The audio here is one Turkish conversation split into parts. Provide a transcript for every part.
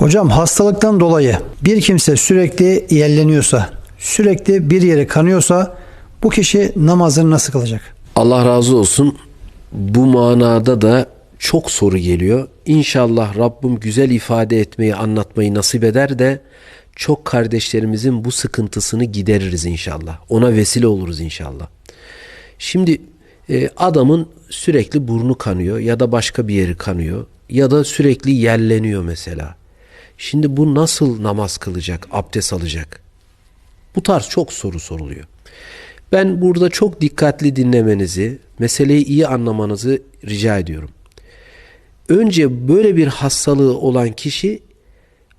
Hocam hastalıktan dolayı bir kimse sürekli yerleniyorsa, sürekli bir yeri kanıyorsa bu kişi namazını nasıl kılacak? Allah razı olsun. Bu manada da çok soru geliyor. İnşallah Rabbim güzel ifade etmeyi, anlatmayı nasip eder de çok kardeşlerimizin bu sıkıntısını gideririz inşallah. Ona vesile oluruz inşallah. Şimdi e, adamın sürekli burnu kanıyor ya da başka bir yeri kanıyor ya da sürekli yerleniyor mesela. Şimdi bu nasıl namaz kılacak, abdest alacak? Bu tarz çok soru soruluyor. Ben burada çok dikkatli dinlemenizi, meseleyi iyi anlamanızı rica ediyorum. Önce böyle bir hastalığı olan kişi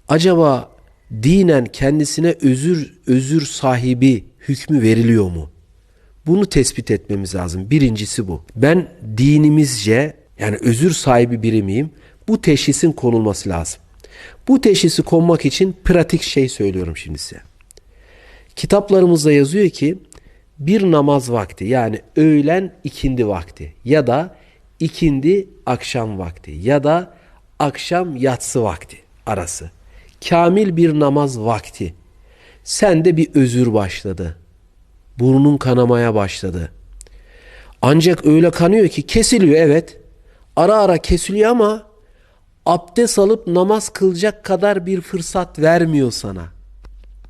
acaba dinen kendisine özür özür sahibi hükmü veriliyor mu? Bunu tespit etmemiz lazım. Birincisi bu. Ben dinimizce yani özür sahibi biri miyim? Bu teşhisin konulması lazım. Bu teşhisi konmak için pratik şey söylüyorum şimdi size. Kitaplarımızda yazıyor ki bir namaz vakti yani öğlen ikindi vakti ya da ikindi akşam vakti ya da akşam yatsı vakti arası. Kamil bir namaz vakti. Sende bir özür başladı. Burnun kanamaya başladı. Ancak öyle kanıyor ki kesiliyor evet. Ara ara kesiliyor ama abdest alıp namaz kılacak kadar bir fırsat vermiyor sana.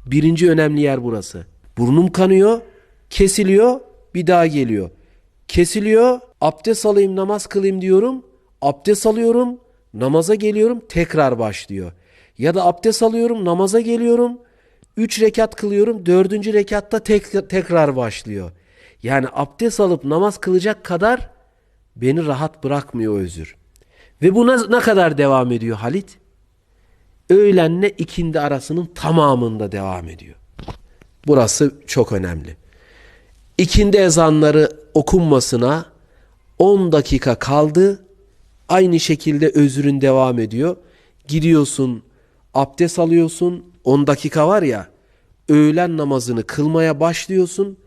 Birinci önemli yer burası. Burnum kanıyor, kesiliyor, bir daha geliyor. Kesiliyor, abdest alayım namaz kılayım diyorum. Abdest alıyorum, namaza geliyorum, tekrar başlıyor. Ya da abdest alıyorum, namaza geliyorum. Üç rekat kılıyorum, dördüncü rekatta tek, tekrar başlıyor. Yani abdest alıp namaz kılacak kadar beni rahat bırakmıyor özür. Ve buna ne kadar devam ediyor Halit? Öğlenle ikindi arasının tamamında devam ediyor. Burası çok önemli. İkindi ezanları okunmasına 10 dakika kaldı. Aynı şekilde özrün devam ediyor. Gidiyorsun, abdest alıyorsun. 10 dakika var ya. Öğlen namazını kılmaya başlıyorsun.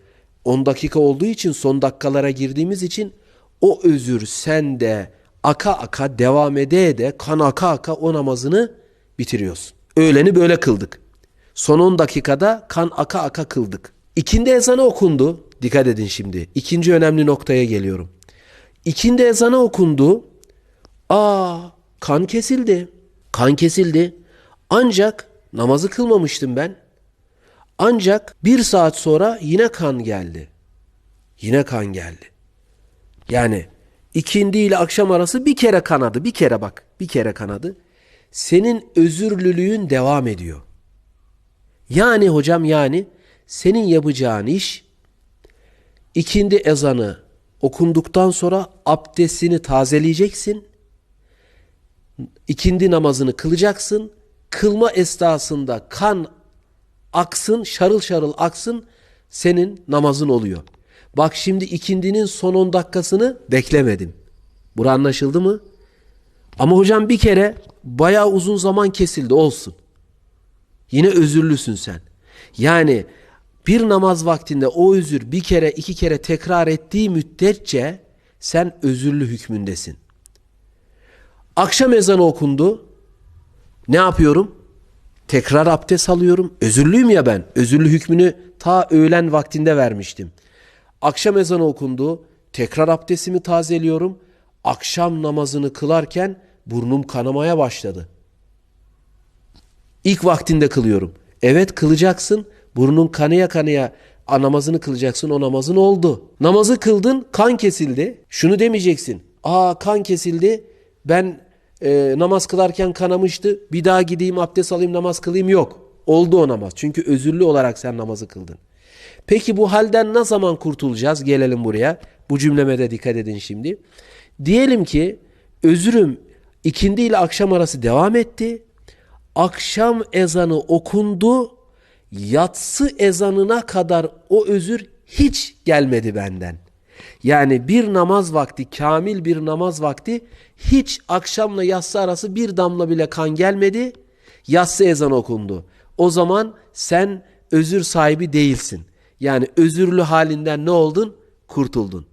10 dakika olduğu için son dakikalara girdiğimiz için o özür sende aka aka devam ede ede kan aka aka o namazını bitiriyorsun. Öğleni böyle kıldık. Son 10 dakikada kan aka aka kıldık. İkindi ezanı okundu. Dikkat edin şimdi. İkinci önemli noktaya geliyorum. İkindi ezanı okundu. Aa kan kesildi. Kan kesildi. Ancak namazı kılmamıştım ben. Ancak bir saat sonra yine kan geldi. Yine kan geldi. Yani ikindi ile akşam arası bir kere kanadı. Bir kere bak. Bir kere kanadı. Senin özürlülüğün devam ediyor. Yani hocam yani senin yapacağın iş ikindi ezanı okunduktan sonra abdestini tazeleyeceksin. İkindi namazını kılacaksın. Kılma esnasında kan aksın, şarıl şarıl aksın senin namazın oluyor. Bak şimdi ikindinin son 10 dakikasını beklemedim. Bura anlaşıldı mı? Ama hocam bir kere bayağı uzun zaman kesildi olsun. Yine özürlüsün sen. Yani bir namaz vaktinde o özür bir kere iki kere tekrar ettiği müddetçe sen özürlü hükmündesin. Akşam ezanı okundu. Ne yapıyorum? Tekrar abdest alıyorum. Özürlüyüm ya ben. Özürlü hükmünü ta öğlen vaktinde vermiştim. Akşam ezanı okundu. Tekrar abdestimi tazeliyorum. Akşam namazını kılarken burnum kanamaya başladı. İlk vaktinde kılıyorum. Evet kılacaksın. Burnun kanıya kanıya namazını kılacaksın. O namazın oldu. Namazı kıldın kan kesildi. Şunu demeyeceksin. Aa kan kesildi. Ben e, namaz kılarken kanamıştı. Bir daha gideyim abdest alayım namaz kılayım. Yok. Oldu o namaz. Çünkü özürlü olarak sen namazı kıldın. Peki bu halden ne zaman kurtulacağız? Gelelim buraya. Bu cümleme de dikkat edin şimdi. Diyelim ki özürüm ikindi ile akşam arası devam etti. Akşam ezanı okundu. Yatsı ezanına kadar o özür hiç gelmedi benden. Yani bir namaz vakti, kamil bir namaz vakti hiç akşamla yatsı arası bir damla bile kan gelmedi. Yatsı ezan okundu. O zaman sen özür sahibi değilsin. Yani özürlü halinden ne oldun? Kurtuldun.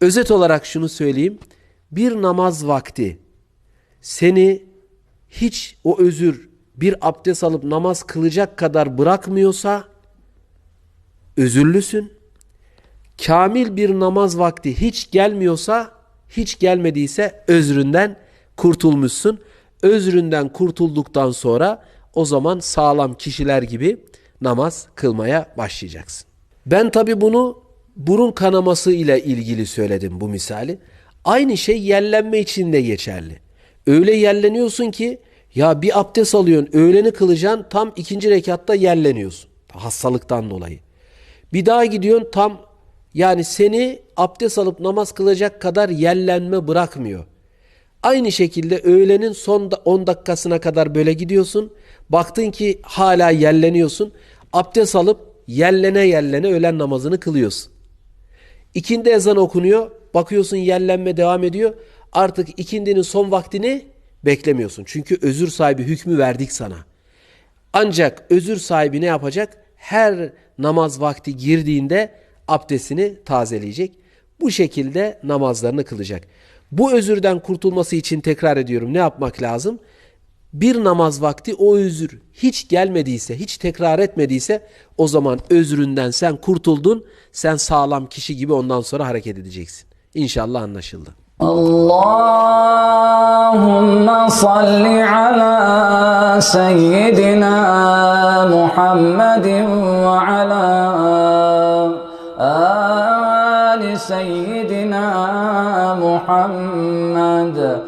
Özet olarak şunu söyleyeyim. Bir namaz vakti seni hiç o özür bir abdest alıp namaz kılacak kadar bırakmıyorsa özürlüsün. Kamil bir namaz vakti hiç gelmiyorsa, hiç gelmediyse özründen kurtulmuşsun. Özründen kurtulduktan sonra o zaman sağlam kişiler gibi namaz kılmaya başlayacaksın. Ben tabi bunu burun kanaması ile ilgili söyledim bu misali. Aynı şey yellenme için de geçerli. Öyle yelleniyorsun ki ya bir abdest alıyorsun, öğleni kılacaksın, tam ikinci rekatta yelleniyorsun. Hastalıktan dolayı. Bir daha gidiyorsun tam yani seni abdest alıp namaz kılacak kadar yellenme bırakmıyor. Aynı şekilde öğlenin son 10 dakikasına kadar böyle gidiyorsun. Baktın ki hala yelleniyorsun. Abdest alıp yellene yellene öğlen namazını kılıyorsun. İkindi ezan okunuyor. Bakıyorsun yellenme devam ediyor. Artık ikindinin son vaktini beklemiyorsun. Çünkü özür sahibi hükmü verdik sana. Ancak özür sahibi ne yapacak? Her namaz vakti girdiğinde abdestini tazeleyecek. Bu şekilde namazlarını kılacak. Bu özürden kurtulması için tekrar ediyorum ne yapmak lazım? Bir namaz vakti o özür hiç gelmediyse, hiç tekrar etmediyse o zaman özründen sen kurtuldun, sen sağlam kişi gibi ondan sonra hareket edeceksin. İnşallah anlaşıldı. Allahümme salli ala seyyidina Muhammedin ve ala ali seyyidina محمد.